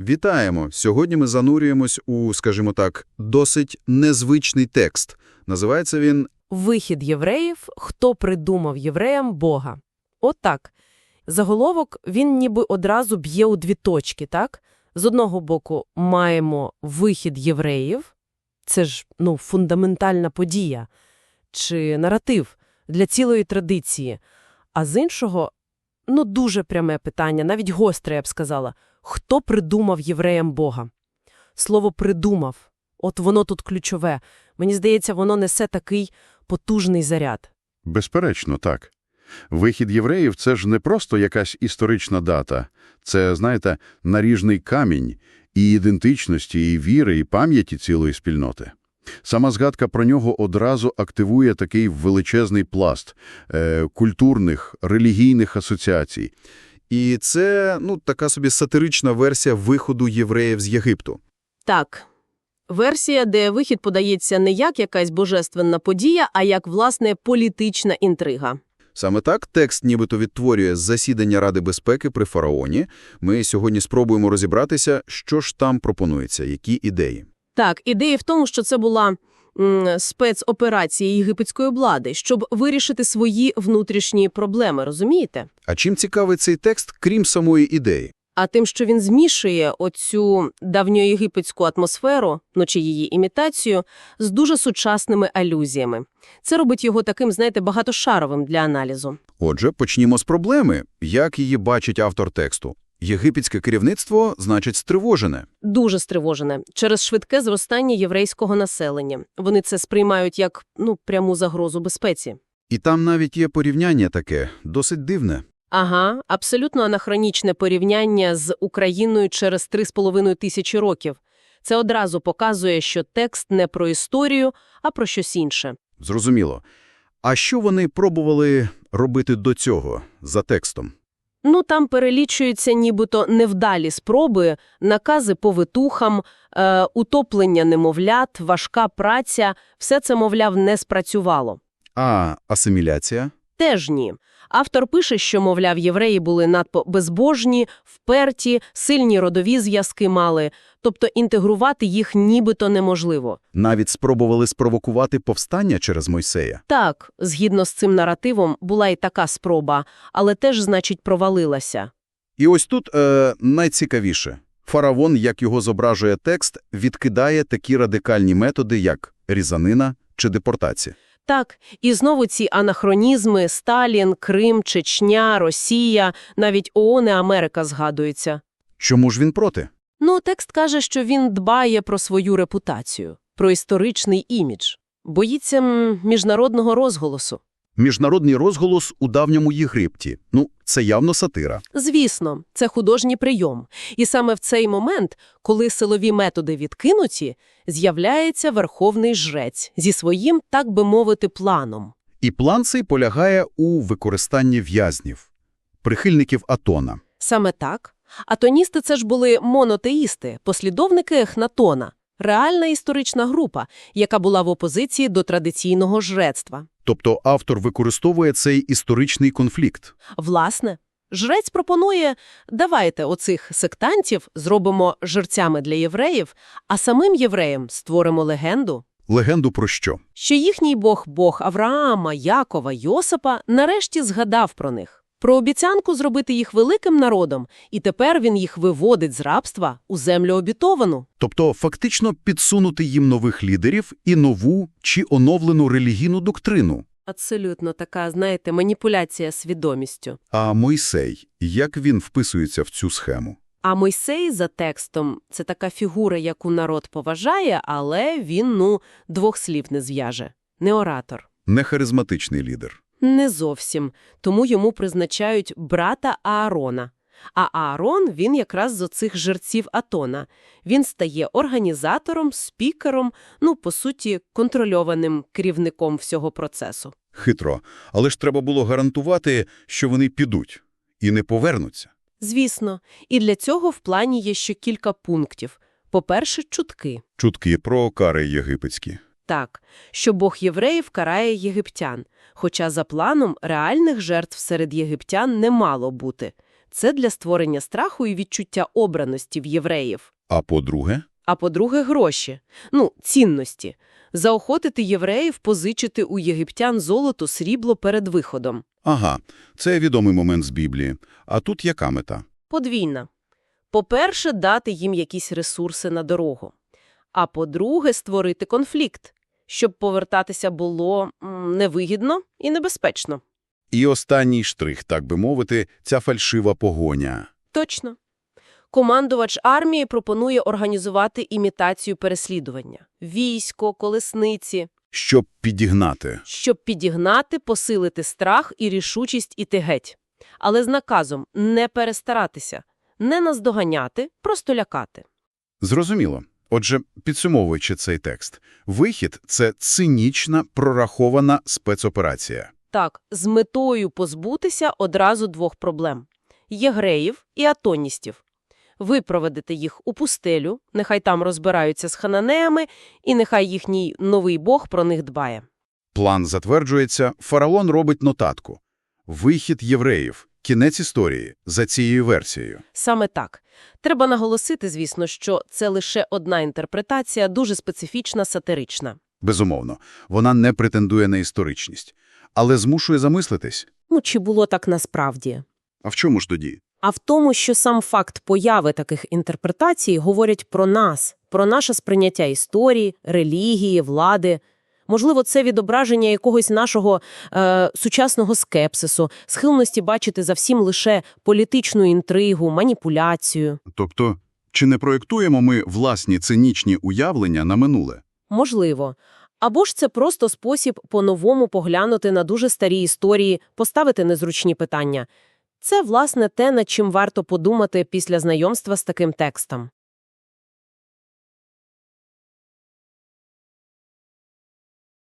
Вітаємо! Сьогодні ми занурюємось у, скажімо так, досить незвичний текст. Називається він Вихід євреїв, хто придумав євреям Бога. От так. Заголовок, він ніби одразу б'є у дві точки, так? З одного боку, маємо вихід євреїв, це ж, ну, фундаментальна подія, чи наратив для цілої традиції. А з іншого, ну, дуже пряме питання, навіть гостре, я б сказала. Хто придумав євреям Бога? Слово «придумав» – от воно тут ключове. Мені здається, воно несе такий потужний заряд. Безперечно, так. Вихід євреїв – це ж не просто якась історична дата. Це, знаєте, наріжний камінь і ідентичності, і віри, і пам'яті цілої спільноти. Сама згадка про нього одразу активує такий величезний пласт е, культурних, релігійних асоціацій. І це, ну, така собі сатирична версія виходу євреїв з Єгипту. Так. Версія, де вихід подається не як якась божественна подія, а як, власне, політична інтрига. Саме так текст нібито відтворює засідання Ради безпеки при фараоні. Ми сьогодні спробуємо розібратися, що ж там пропонується, які ідеї. Так, ідея в тому, що це була м, спецоперація єгипетської влади, щоб вирішити свої внутрішні проблеми, розумієте? А чим цікавий цей текст, крім самої ідеї? А тим, що він змішує оцю давньоєгипетську атмосферу, ну чи її імітацію, з дуже сучасними алюзіями. Це робить його таким, знаєте, багатошаровим для аналізу. Отже, почнімо з проблеми. Як її бачить автор тексту? Єгипетське керівництво, значить, стривожене. Дуже стривожене через швидке зростання єврейського населення. Вони це сприймають як ну пряму загрозу безпеці. І там навіть є порівняння таке, досить дивне. Ага, абсолютно анахронічне порівняння з Україною через 3,5 тисячі років. Це одразу показує, що текст не про історію, а про щось інше. Зрозуміло. А що вони пробували робити до цього, за текстом? Ну, там перелічуються нібито невдалі спроби, накази повитухам, е, утоплення немовлят, важка праця – все це, мовляв, не спрацювало. А асиміляція? Теж ні. Автор пише, що, мовляв, євреї були надто безбожні, вперті, сильні родові зв'язки мали, тобто інтегрувати їх нібито неможливо. Навіть спробували спровокувати повстання через Мойсея. Так, згідно з цим наративом, була і така спроба, але теж, значить, провалилася. І ось тут е, найцікавіше. Фараон, як його зображує текст, відкидає такі радикальні методи, як різанина чи депортація. Так, і знову ці анахронізми – Сталін, Крим, Чечня, Росія, навіть ООН і Америка згадуються. Чому ж він проти? Ну, текст каже, що він дбає про свою репутацію, про історичний імідж. Боїться м, міжнародного розголосу. Міжнародний розголос у давньому Єгипті. Ну, це явно сатира. Звісно, це художній прийом. І саме в цей момент, коли силові методи відкинуті, з'являється верховний жрець зі своїм, так би мовити, планом. І план цей полягає у використанні в'язнів, прихильників Атона. Саме так. Атоністи – це ж були монотеїсти, послідовники Ехнатона, реальна історична група, яка була в опозиції до традиційного жрецтва. Тобто автор використовує цей історичний конфлікт. Власне, жрець пропонує «давайте оцих сектантів зробимо жерцями для євреїв, а самим євреям створимо легенду». Легенду про що? що їхній бог, бог Авраама, Якова, Йосипа, нарешті згадав про них. Про обіцянку зробити їх великим народом, і тепер він їх виводить з рабства у землю обітовану. Тобто фактично підсунути їм нових лідерів і нову чи оновлену релігійну доктрину. Абсолютно така, знаєте, маніпуляція свідомістю. А Мойсей, як він вписується в цю схему? А Мойсей за текстом – це така фігура, яку народ поважає, але він, ну, двох слів не зв'яже. Не оратор. Не харизматичний лідер. Не зовсім. Тому йому призначають брата Аарона. А Аарон, він якраз з оцих жерців Атона. Він стає організатором, спікером, ну, по суті, контрольованим керівником всього процесу. Хитро. Але ж треба було гарантувати, що вони підуть і не повернуться. Звісно, і для цього в плані є ще кілька пунктів. По-перше, чутки. Чутки про кари єгипетські. Так, що Бог євреїв карає єгиптян, хоча за планом реальних жертв серед єгиптян не мало бути. Це для створення страху і відчуття обраності в євреїв. А по-друге? А по-друге, гроші. Ну, цінності. Заохотити євреїв позичити у єгиптян золото, срібло перед виходом. Ага, це відомий момент з Біблії. А тут яка мета? Подвійна. По-перше, дати їм якісь ресурси на дорогу. А по-друге, створити конфлікт, щоб повертатися було невигідно і небезпечно. І останній штрих, так би мовити, ця фальшива погоня. Точно. Командувач армії пропонує організувати імітацію переслідування. Військо, колесниці. Щоб підігнати. щоб підігнати, посилити страх і рішучість іти геть. Але з наказом не перестаратися, не наздоганяти, просто лякати. Зрозуміло. Отже, підсумовуючи цей текст, вихід – це цинічна, прорахована спецоперація. Так, з метою позбутися одразу двох проблем – єгреїв і атоністів. Ви проведете їх у пустелю, нехай там розбираються з хананеями, і нехай їхній новий бог про них дбає. План затверджується, фараон робить нотатку. Вихід євреїв. Кінець історії за цією версією. Саме так. Треба наголосити, звісно, що це лише одна інтерпретація, дуже специфічна, сатирична. Безумовно, вона не претендує на історичність, але змушує замислитись. Ну, чи було так насправді? А в чому ж тоді? А в тому, що сам факт появи таких інтерпретацій говорять про нас, про наше сприйняття історії, релігії, влади. Можливо, це відображення якогось нашого е, сучасного скепсису, схильності бачити за всім лише політичну інтригу, маніпуляцію. Тобто, чи не проєктуємо ми власні цинічні уявлення на минуле? Можливо. Або ж це просто спосіб по-новому поглянути на дуже старі історії, поставити незручні питання. Це, власне, те, над чим варто подумати після знайомства з таким текстом.